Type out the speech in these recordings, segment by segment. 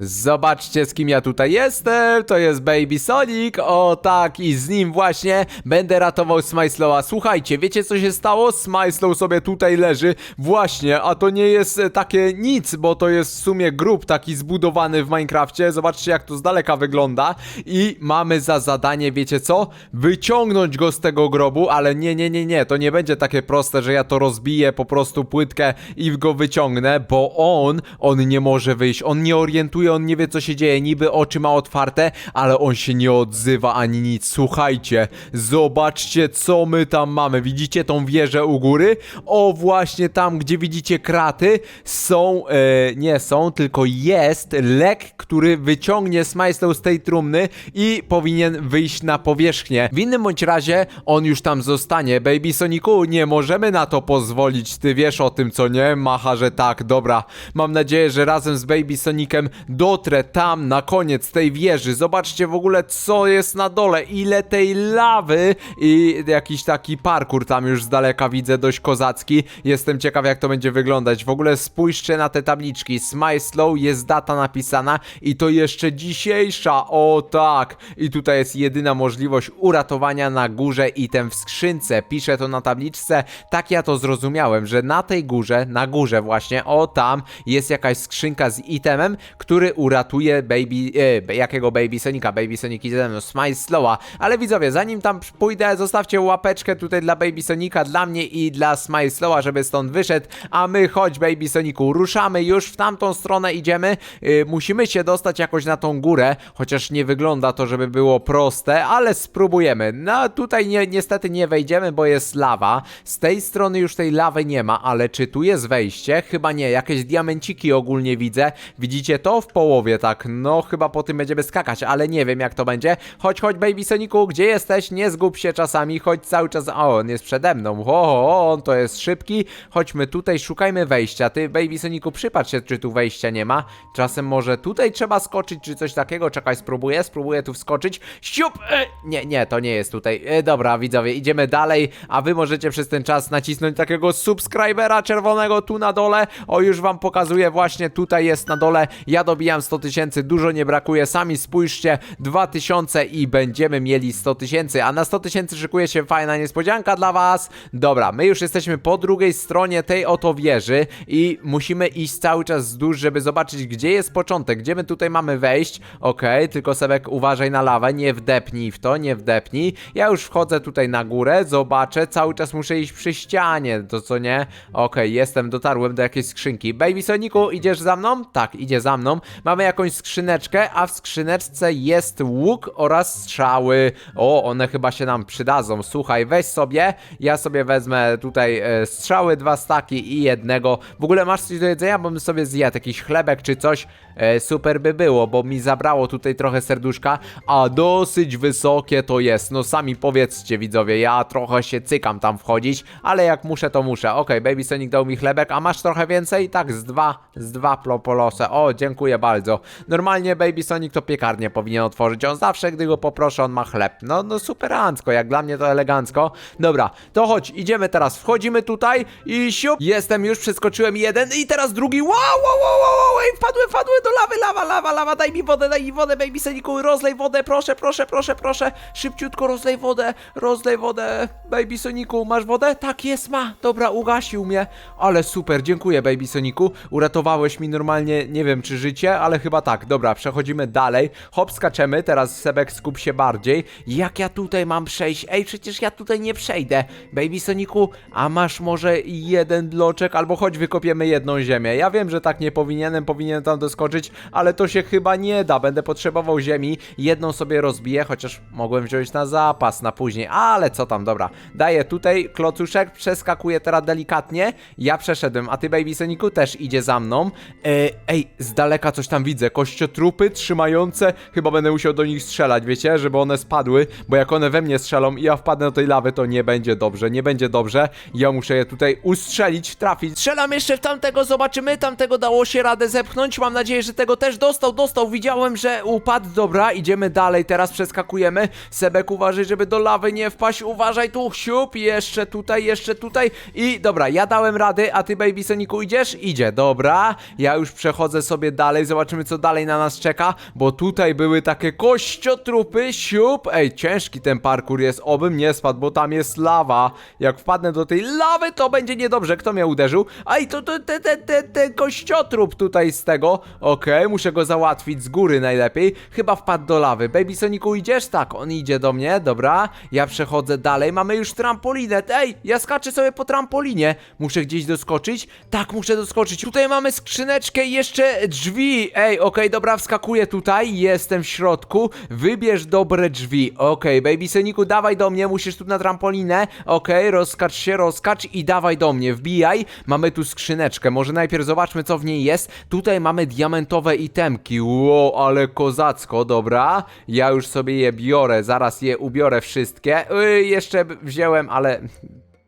Zobaczcie z kim ja tutaj jestem, to jest Baby Sonic, o tak i z nim właśnie będę ratował Smyslowa. Słuchajcie, wiecie co się stało? Smyslow sobie tutaj leży, właśnie, a to nie jest e, takie nic, bo to jest w sumie grób taki zbudowany w Minecrafcie, zobaczcie jak to z daleka wygląda. I mamy za zadanie, wiecie co? Wyciągnąć go z tego grobu, ale nie, nie, nie, nie, to nie będzie takie proste, że ja to rozbiję po prostu płytkę i go wyciągnę, bo on, on nie może wyjść, on nie orientuje, on nie wie co się dzieje, niby oczy ma otwarte, ale on się nie odzywa ani nic. Słuchajcie, zobaczcie co my tam mamy, widzicie tą wieżę u góry? O właśnie tam, gdzie widzicie kraty, są, e, nie są, tylko jest lek, który wyciągnie Smajslow z tej trumny i powinien wyjść na powierzchnię. W innym bądź razie on już tam zostanie. Baby Sonicu, nie możemy na to pozwolić. Ty wiesz o tym, co nie? Macha, że tak, dobra. Mam nadzieję, że razem z Baby Sonicem dotrę tam na koniec tej wieży. Zobaczcie w ogóle, co jest na dole. Ile tej lawy i jakiś taki parkour tam już z daleka widzę, dość kozacki. Jestem ciekaw, jak to będzie wyglądać. W ogóle spójrzcie na te tabliczki. Smile Slow jest data napisana i to jeszcze dzisiejsza. O tak. I tutaj jest jedyna możliwość uratowania na górze item w skrzynce. Piszę to na tabliczce. Tak ja to zrozumiałem, że na tej górze, na górze właśnie, o tam jest jakaś skrzynka z itemem, który uratuje baby, e, jakiego baby Sonika, baby Sonic idzie ze mną, Smile Slowa. Ale widzowie, zanim tam pójdę, zostawcie łapeczkę tutaj dla baby Sonika, dla mnie i dla Smile Slowa, żeby stąd wyszedł, a my chodź baby Soniku, ruszamy już w tamtą stronę idziemy, y, musimy się dostać jakoś na tą górę, chociaż nie wygląda to, żeby było proste, ale spróbujemy. No tutaj nie, niestety nie wejdziemy, bo jest lawa, z tej strony już tej lawy nie ma, ale czy tu jest wejście? Chyba nie, jakieś diamenciki ogólnie widzę, widzicie to? W połowie tak, no chyba po tym będziemy skakać, ale nie wiem jak to będzie. Chodź, chodź baby Soniku, gdzie jesteś? Nie zgub się czasami, chodź cały czas, o on jest przede mną, o, on to jest szybki, chodźmy tutaj, szukajmy wejścia, ty baby Soniku przypatrz się, czy tu wejścia nie ma, czasem może tutaj trzeba skoczyć, czy coś takiego, czekaj, spróbuję, spróbuję tu wskoczyć, siup, e, nie, nie, to nie jest tutaj, e, dobra widzowie, idziemy dalej, a wy możecie przez ten czas nacisnąć takiego subskrybera czerwonego tu na dole, o już wam pokazuję, właśnie tutaj jest na dole, ja dobijam 100 tysięcy, dużo nie brakuje, sami spójrzcie, 2000 i będziemy mieli 100 tysięcy, a na 100 tysięcy szykuje się fajna niespodzianka dla was, dobra, my już jesteśmy po drugiej stronie tej oto wieży i musimy iść cały czas wzdłuż, żeby zobaczyć, gdzie jest początek, gdzie my tutaj mamy wejść, okej, tylko Sebek uważaj na lawę, nie wdepnij w to, nie wdepnij, ja już wchodzę tutaj na górę, zobaczę, cały czas muszę iść przy ścianie, to co nie? Okej, jestem, dotarłem do jakiejś skrzynki, Baby Soniku, idziesz za mną? Tak, idzie za mną, mamy jakąś skrzyneczkę, a w skrzyneczce jest łuk oraz strzały, o, one chyba się nam przydadzą, słuchaj, weź sobie, ja sobie wezmę tutaj e, strzały, dwa staki i jednego, w ogóle masz coś do jedzenia, bo bym sobie zjadł jakiś chlebek czy coś, e, super by było, bo mi zabrało tutaj trochę serduszka, a dosyć wysokie to jest, no sami powiedzcie widzowie, ja trochę się cykam tam wchodzić, ale jak muszę to muszę, okej, Baby Sonic dał mi chlebek, a masz trochę więcej? Tak, z dwa, z dwa plopolose, o, dziękuję bardzo, normalnie Baby Sonic to piekarnię powinien otworzyć, on zawsze, gdy go poproszę, on ma chleb, no, no superancko, jak dla mnie to elegancko, dobra, to chodź, idziemy teraz, wchodzimy tutaj i siup, jestem już, przeskoczyłem jeden i teraz drugi, wow, wow, wow, wow, wow, ej, wpadłem, wpadłem do lawy, lawa, lawa, lawa, daj mi wodę, daj mi wodę, Baby Sonicu, rozlej wodę, proszę, proszę, proszę, proszę, szybciutko rozlej wodę, rozlej wodę, Baby Sonicu, masz wodę? Tak, jest, ma, dobra, ugasił mnie, ale super, dziękuję, Baby Sonicu, uratowałeś mi normalnie, nie wiem, czy życie, ale chyba tak, dobra, przechodzimy dalej, hop, skaczemy, teraz Sebek skup się bardziej, jak ja tutaj mam przejść, ej, przecież ja tutaj nie przejdę, Baby Sonicu, a masz może jeden bloczek, albo chodź wykopiemy jedną ziemię, ja wiem, że tak nie powinienem, powinienem tam doskoczyć, ale to się chyba nie da, będę potrzebował ziemi, jedną sobie rozbiję, chociaż mogłem wziąć na zapas, na później, ale co tam, dobra, daję tutaj. Klocuszek, przeskakuję teraz delikatnie, ja przeszedłem, a ty Baby Sonicu też idzie za mną, e, ej, z daleka coś tam widzę, kościotrupy trzymające, chyba będę musiał do nich strzelać, wiecie, żeby one spadły, bo jak one we mnie strzelą i ja wpadnę do tej lawy, to nie będzie dobrze, nie będzie dobrze, ja muszę je tutaj ustrzelić, trafić, strzelam jeszcze w tamtego, zobaczymy, tamtego dało się radę zepchnąć, mam nadzieję, że że tego też dostał, dostał. Widziałem, że upadł. Dobra, idziemy dalej, teraz przeskakujemy. Sebek, uważaj, żeby do lawy nie wpaść. Uważaj tu, siup, jeszcze tutaj, jeszcze tutaj. I dobra, ja dałem rady, a ty, Baby Sonicu, idziesz? Idzie, dobra. Ja już przechodzę sobie dalej, zobaczymy, co dalej na nas czeka, bo tutaj były takie kościotrupy, siup. Ej, ciężki ten parkour jest, obym nie spadł, bo tam jest lawa. Jak wpadnę do tej lawy, to będzie niedobrze. Kto mnie uderzył? Ej, to, to ten, ten, ten, ten kościotrup tutaj z tego. Okej, muszę go załatwić z góry najlepiej. Chyba wpadł do lawy. Baby Sonicu, idziesz? Tak, on idzie do mnie, dobra. Ja przechodzę dalej, mamy już trampolinę. Ej, ja skaczę sobie po trampolinie. Muszę gdzieś doskoczyć? Tak, muszę doskoczyć. Tutaj mamy skrzyneczkę i jeszcze drzwi. Ej, okej, dobra, wskakuję tutaj. Jestem w środku. Wybierz dobre drzwi. Okej, Baby Sonicu, dawaj do mnie. Musisz tu na trampolinę. Okej, rozskacz się, rozskacz i dawaj do mnie. Wbijaj. Mamy tu skrzyneczkę. Może najpierw zobaczmy, co w niej jest. Tutaj mamy diamentowe itemki. Wow, ale kozacko, dobra. Ja już sobie je biorę. Zaraz je ubiorę wszystkie. Yy, jeszcze wziąłem, ale...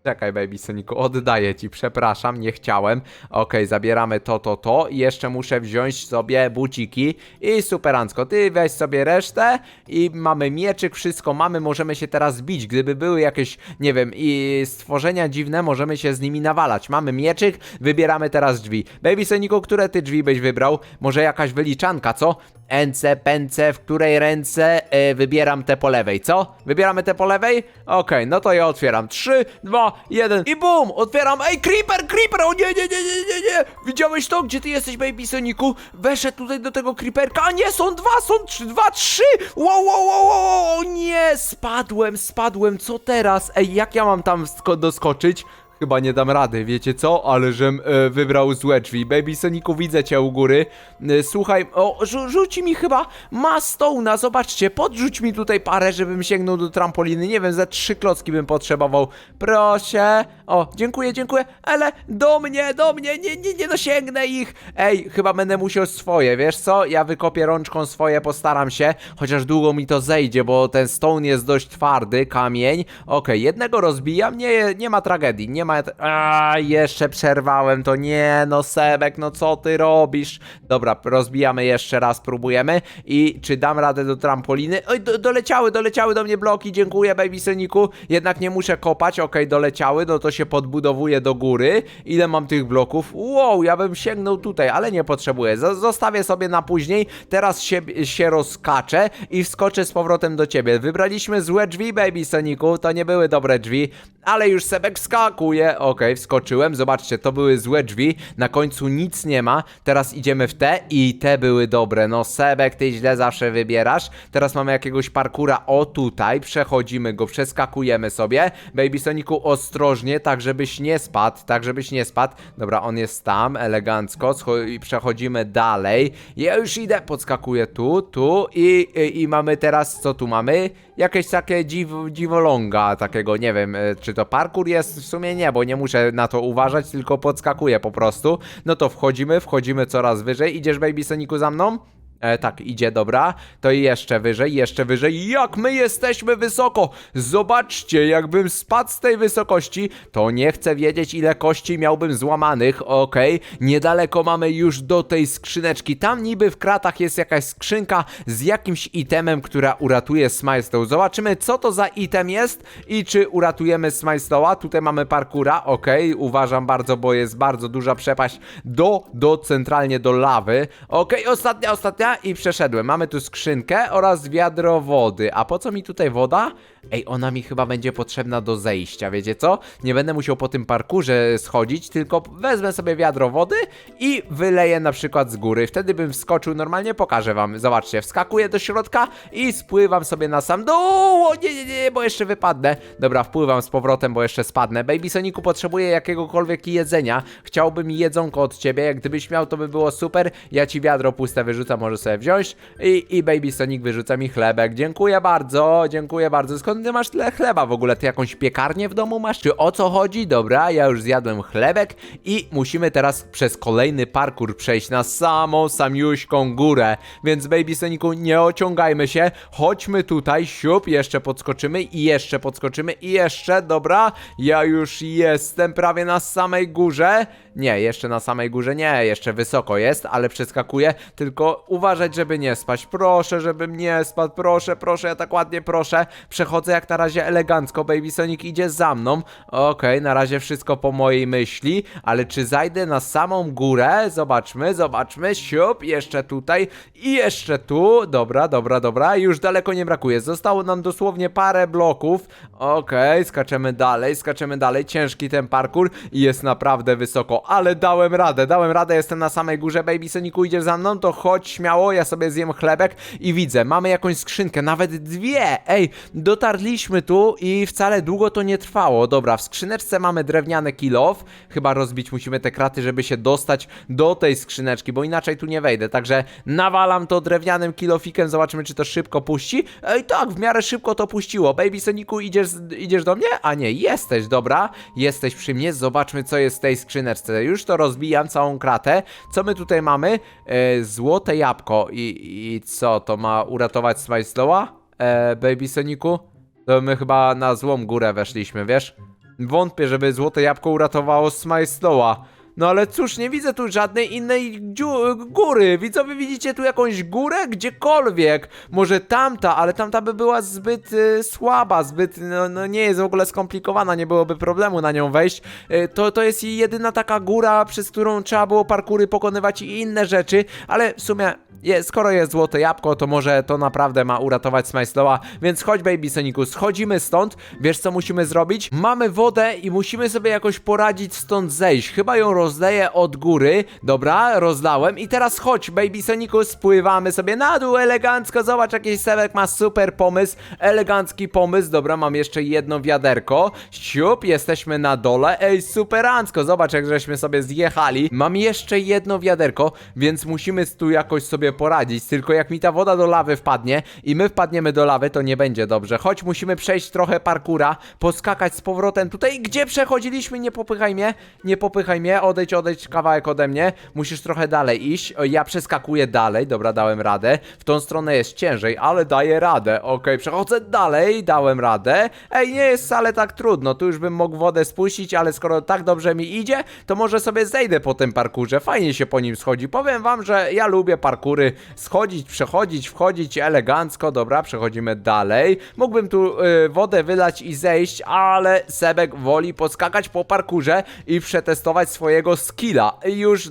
Czekaj, Baby Sonicu, oddaję ci, przepraszam, nie chciałem. Okej, zabieramy to, to, to. I jeszcze muszę wziąć sobie buciki. I superancko, ty weź sobie resztę. I mamy mieczyk, wszystko mamy, możemy się teraz bić. Gdyby były jakieś, nie wiem, i stworzenia dziwne, możemy się z nimi nawalać. Mamy mieczyk, wybieramy teraz drzwi. Baby Sonicu, które ty drzwi byś wybrał? Może jakaś wyliczanka, co? Ence, pęce, w której ręce e, wybieram te po lewej, co? Wybieramy te po lewej? Okej, no to ja otwieram. 3, 2, 1 i bum! Otwieram. Ej, creeper, creeper! O nie, nie, nie, nie, nie, nie! Widziałeś to? Gdzie ty jesteś, Baby Sonicu? Weszedł tutaj do tego creeperka. A nie, są dwa, są trzy, dwa, trzy! Wow, wow, wow, wow! O nie! Spadłem, spadłem, co teraz? Ej, jak ja mam tam sko- doskoczyć? Chyba nie dam rady, wiecie co? Ale żem e, wybrał złe drzwi. Baby Sonicu, widzę cię u góry. E, słuchaj, o, rzu rzuci mi chyba Mastone'a, zobaczcie, podrzuć mi tutaj parę, żebym sięgnął do trampoliny. Nie wiem, za trzy klocki bym potrzebował. Proszę. O, dziękuję, dziękuję, ale do mnie, do mnie, nie, nie, nie dosięgnę ich. Ej, chyba będę musiał swoje, wiesz co? Ja wykopię rączką swoje, postaram się, chociaż długo mi to zejdzie, bo ten stone jest dość twardy, kamień. Okej, jednego rozbijam, nie, nie ma tragedii, nie ma... A, jeszcze przerwałem to, nie, no Sebek, no co ty robisz? Dobra, rozbijamy jeszcze raz, próbujemy i czy dam radę do trampoliny? Oj, do, doleciały, doleciały do mnie bloki, dziękuję Baby Sonicu, jednak nie muszę kopać, okej, doleciały, no to się podbudowuje do góry. Ile mam tych bloków? Wow, ja bym sięgnął tutaj, ale nie potrzebuję, zostawię sobie na później, teraz się, się rozkaczę i wskoczę z powrotem do ciebie. Wybraliśmy złe drzwi, Baby Sonicu, to nie były dobre drzwi, ale już Sebek skakuje, okej, wskoczyłem, zobaczcie, to były złe drzwi, na końcu nic nie ma, teraz idziemy w te i te były dobre, no Sebek, ty źle zawsze wybierasz, teraz mamy jakiegoś parkura, o tutaj, przechodzimy go, przeskakujemy sobie, Baby Sonicu ostrożnie, tak żebyś nie spadł, tak żebyś nie spadł, dobra, on jest tam, elegancko, i przechodzimy dalej, ja już idę, podskakuję tu, tu i, i, i mamy teraz, co tu mamy? Jakieś takie dziw, dziwoląga takiego, nie wiem, e, czy to parkour jest, w sumie nie, bo nie muszę na to uważać, tylko podskakuję po prostu. No to wchodzimy, wchodzimy coraz wyżej. Idziesz, Baby Sonicu, za mną? E, tak, idzie, dobra. To jeszcze wyżej, jeszcze wyżej. Jak my jesteśmy wysoko! Zobaczcie, jakbym spadł z tej wysokości, to nie chcę wiedzieć, ile kości miałbym złamanych. Okej, niedaleko mamy już do tej skrzyneczki. Tam niby w kratach jest jakaś skrzynka z jakimś itemem, która uratuje Smilestone. Zobaczymy, co to za item jest i czy uratujemy Smilestone'a. Tutaj mamy parkura, okej, uważam bardzo, bo jest bardzo duża przepaść do, do centralnie do lawy. Okej, ostatnia, ostatnia i przeszedłem. Mamy tu skrzynkę oraz wiadro wody. A po co mi tutaj woda? Ej, ona mi chyba będzie potrzebna do zejścia, wiecie co? Nie będę musiał po tym parkurze schodzić, tylko wezmę sobie wiadro wody i wyleję na przykład z góry. Wtedy bym wskoczył normalnie, pokażę wam. Zobaczcie, wskakuję do środka i spływam sobie na sam dół. O, nie, nie, nie, bo jeszcze wypadnę. Dobra, wpływam z powrotem, bo jeszcze spadnę. Baby Sonicu potrzebuje jakiegokolwiek jedzenia. Chciałbym jedzonko od ciebie. Jak gdybyś miał, to by było super. Ja ci wiadro puste wyrzucam, może sobie wziąć i, i Baby Sonic wyrzuca mi chlebek. Dziękuję bardzo, dziękuję bardzo. Skąd ty masz tyle chleba w ogóle? Ty jakąś piekarnię w domu masz? Czy o co chodzi? Dobra, ja już zjadłem chlebek i musimy teraz przez kolejny parkour przejść na samą samiuśką górę. Więc Baby Sonicu, nie ociągajmy się. Chodźmy tutaj, siup, jeszcze podskoczymy i jeszcze podskoczymy i jeszcze, dobra. Ja już jestem prawie na samej górze. Nie, jeszcze na samej górze nie, jeszcze wysoko jest, ale przeskakuję. Tylko uważać, żeby nie spać. Proszę, żebym nie spadł, proszę, proszę, ja tak ładnie proszę. Przechodzę jak na razie elegancko, Baby Sonic idzie za mną. Okej, na razie wszystko po mojej myśli, ale czy zajdę na samą górę? Zobaczmy, zobaczmy, siup, jeszcze tutaj i jeszcze tu. Dobra, dobra, dobra, już daleko nie brakuje. Zostało nam dosłownie parę bloków. Okej, skaczemy dalej, skaczemy dalej. Ciężki ten parkour i jest naprawdę wysoko, ale dałem radę, dałem radę, jestem na samej górze. Baby Sonicu idziesz za mną, to chodź śmiało, ja sobie zjem chlebek i widzę, mamy jakąś skrzynkę, nawet dwie. Ej, dotarliśmy tu i wcale długo to nie trwało. Dobra, w skrzyneczce mamy drewniany kilof. Chyba rozbić musimy te kraty, żeby się dostać do tej skrzyneczki, bo inaczej tu nie wejdę. Także nawalam to drewnianym kilofikiem, zobaczymy, czy to szybko puści. Ej, tak, w miarę szybko to puściło. Baby Sonicu, idziesz, idziesz do mnie? A nie, jesteś, dobra. Jesteś przy mnie, zobaczmy, co jest w tej skrzyneczce. Już to rozbijam, całą kratę. Co my tutaj mamy? E, złote jabłko. I, I co, to ma uratować Smajslowa? E, Baby Sonicu? To my chyba na złą górę weszliśmy, wiesz? Wątpię, żeby złote jabłko uratowało Smajslowa. No ale cóż, nie widzę tu żadnej innej góry. Widzowie, widzicie tu jakąś górę? Gdziekolwiek. Może tamta, ale tamta by była zbyt y, słaba, zbyt, no, no nie jest w ogóle skomplikowana, nie byłoby problemu na nią wejść. Y, to, to jest jedyna taka góra, przez którą trzeba było parkury pokonywać i inne rzeczy, ale w sumie je, skoro jest złote jabłko, to może to naprawdę ma uratować Smajslowa, więc chodź Baby Sonicu, schodzimy stąd, wiesz co musimy zrobić? Mamy wodę i musimy sobie jakoś poradzić stąd zejść, chyba ją rozleję od góry, dobra, rozlałem i teraz chodź Baby Sonicu, spływamy sobie na dół elegancko, zobacz jakiś Sebek ma super pomysł, elegancki pomysł, dobra, mam jeszcze jedno wiaderko, siup, jesteśmy na dole, ej, superancko, zobacz jak żeśmy sobie zjechali, mam jeszcze jedno wiaderko, więc musimy tu jakoś sobie poradzić, tylko jak mi ta woda do lawy wpadnie i my wpadniemy do lawy, to nie będzie dobrze, choć musimy przejść trochę parkura, poskakać z powrotem tutaj, gdzie przechodziliśmy, nie popychaj mnie, nie popychaj mnie, odejdź, odejdź kawałek ode mnie, musisz trochę dalej iść, ja przeskakuję dalej, dobra, dałem radę, w tą stronę jest ciężej, ale daję radę, okej, przechodzę dalej, dałem radę, ej, nie jest wcale tak trudno, tu już bym mógł wodę spuścić, ale skoro tak dobrze mi idzie, to może sobie zejdę po tym parkurze, fajnie się po nim schodzi, powiem wam, że ja lubię parkury, schodzić, przechodzić, wchodzić elegancko, dobra, przechodzimy dalej, mógłbym tu y, wodę wylać i zejść, ale Sebek woli podskakać po parkurze i przetestować swojego skilla, już y,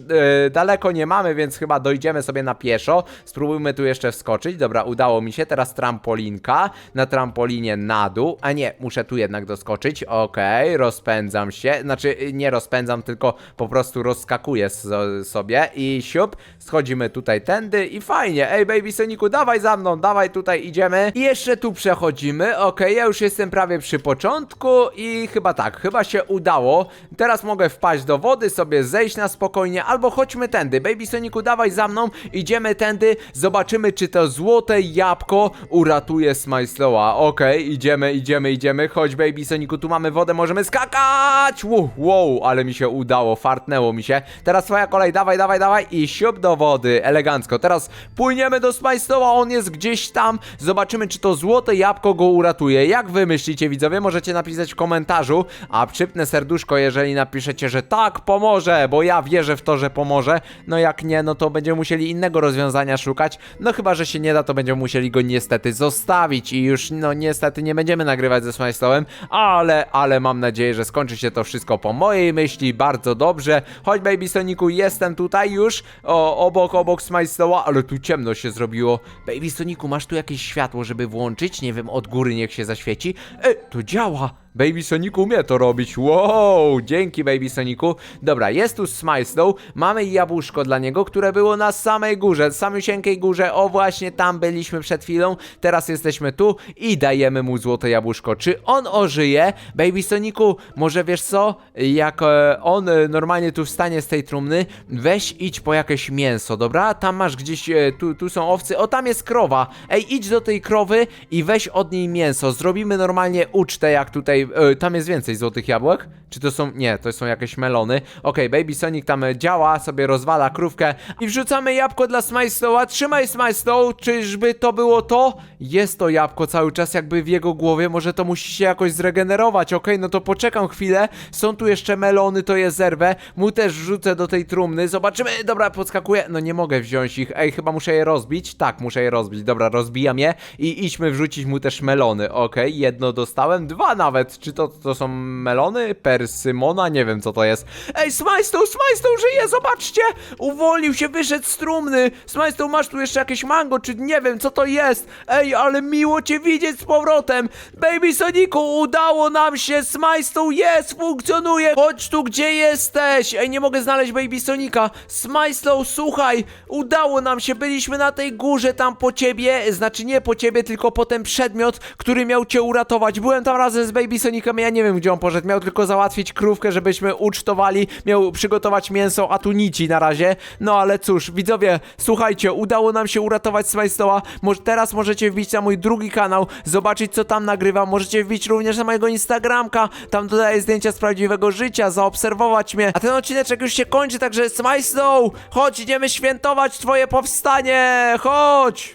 daleko nie mamy, więc chyba dojdziemy sobie na pieszo, spróbujmy tu jeszcze wskoczyć, dobra, udało mi się, teraz trampolinka, na trampolinie na dół, a nie, muszę tu jednak doskoczyć, okej, rozpędzam się, znaczy nie rozpędzam, tylko po prostu rozskakuję so, sobie. I siup, schodzimy tutaj tędy. I fajnie, ej Baby Sonicu, dawaj za mną, dawaj tutaj idziemy. I jeszcze tu przechodzimy, okej, ja już jestem prawie przy początku. I chyba tak, chyba się udało, teraz mogę wpaść do wody, sobie zejść na spokojnie, albo chodźmy tędy, Baby Sonicu, dawaj za mną, idziemy tędy, zobaczymy czy to złote jabłko uratuje Smajslowa, okej, idziemy, idziemy, idziemy, chodź Baby Sonicu, tu mamy wodę, możemy skakać, wow, wow, ale mi się udało, fartnęło mi się, teraz twoja kolej, dawaj, dawaj, dawaj i siup do wody, elegancko, teraz płyniemy do Smajslowa, on jest gdzieś tam, zobaczymy czy to złote jabłko go uratuje, jak wy myślicie widzowie, możecie napisać w komentarzu, a przypnę serduszko, jeżeli napiszecie, że tak, pomoże, bo ja wierzę w to, że pomoże, no jak nie, no to będziemy musieli innego rozwiązania szukać, no chyba, że się nie da, to będziemy musieli go niestety zostawić i już, no niestety nie będziemy nagrywać ze Smajslowem, ale, ale mam nadzieję, że skończy się to wszystko po mojej myśli, bardzo dobrze, chodź Baby Sonicu, jestem tutaj już, o, obok, obok Smajslowa, ale tu ciemno się zrobiło, Baby Sonicu, masz tu jakieś światło, żeby włączyć, nie wiem, od góry niech się zaświeci, e, to działa, Baby Sonic umie to robić. Wow, dzięki Baby Sonicu. Dobra, Dobra, jest tu Smileslow, mamy jabłuszko dla niego, które było na samej górze, samiusieńkiej górze, o właśnie tam byliśmy przed chwilą, teraz jesteśmy tu i dajemy mu złote jabłuszko. Czy on ożyje? Baby Soniku, może wiesz co? Jak e, on e, normalnie tu wstanie z tej trumny, weź idź po jakieś mięso, dobra? Tam masz gdzieś, e, tu, tu są owcy, o tam jest krowa. Ej, idź do tej krowy i weź od niej mięso. Zrobimy normalnie ucztę, jak tutaj, tam jest więcej złotych jabłek? Czy to są, nie, to są jakieś melony. Baby Sonic tam działa, sobie rozwala krówkę i wrzucamy jabłko dla Smileslowa. Trzymaj Smileslow, czyżby to było to? Jest to jabłko cały czas jakby w jego głowie, może to musi się jakoś zregenerować. Okej, no to poczekam chwilę. Są tu jeszcze melony, to je zerwę. Mu też wrzucę do tej trumny. Zobaczymy. Dobra, podskakuję. No nie mogę wziąć ich. Ej, chyba muszę je rozbić. Tak, muszę je rozbić. Dobra, rozbijam je i idźmy wrzucić mu też melony. Okej, jedno dostałem, dwa nawet. Czy to, to są melony? Persymona? Nie wiem co to jest. Ej, Smajstow, Smajstow żyje, zobaczcie! Uwolnił się, wyszedł z trumny. Smajstow, masz tu jeszcze jakieś mango, czy nie wiem co to jest. Ej, ale miło cię widzieć z powrotem. Baby Soniku, udało nam się. Smajstow jest, funkcjonuje. Chodź tu, gdzie jesteś. Ej, nie mogę znaleźć Baby Sonika. Smajstow, słuchaj, udało nam się. Byliśmy na tej górze tam po ciebie. Znaczy nie po ciebie, tylko po ten przedmiot, który miał cię uratować. Byłem tam razem z Baby Sonicem, ja nie wiem gdzie on poszedł. Miał tylko załatwić krówkę, żebyśmy ucztowali. Miał przygotować mięso, a tu nici na razie. No ale cóż, widzowie, słuchajcie, udało nam się uratować Smajstoła. Może teraz możecie wbić na mój drugi kanał, zobaczyć co tam nagrywam. Możecie wbić również na mojego Instagramka. Tam dodaję zdjęcia z prawdziwego życia, zaobserwować mnie. A ten odcineczek już się kończy, także Smajstow, chodź, idziemy świętować twoje powstanie. Chodź!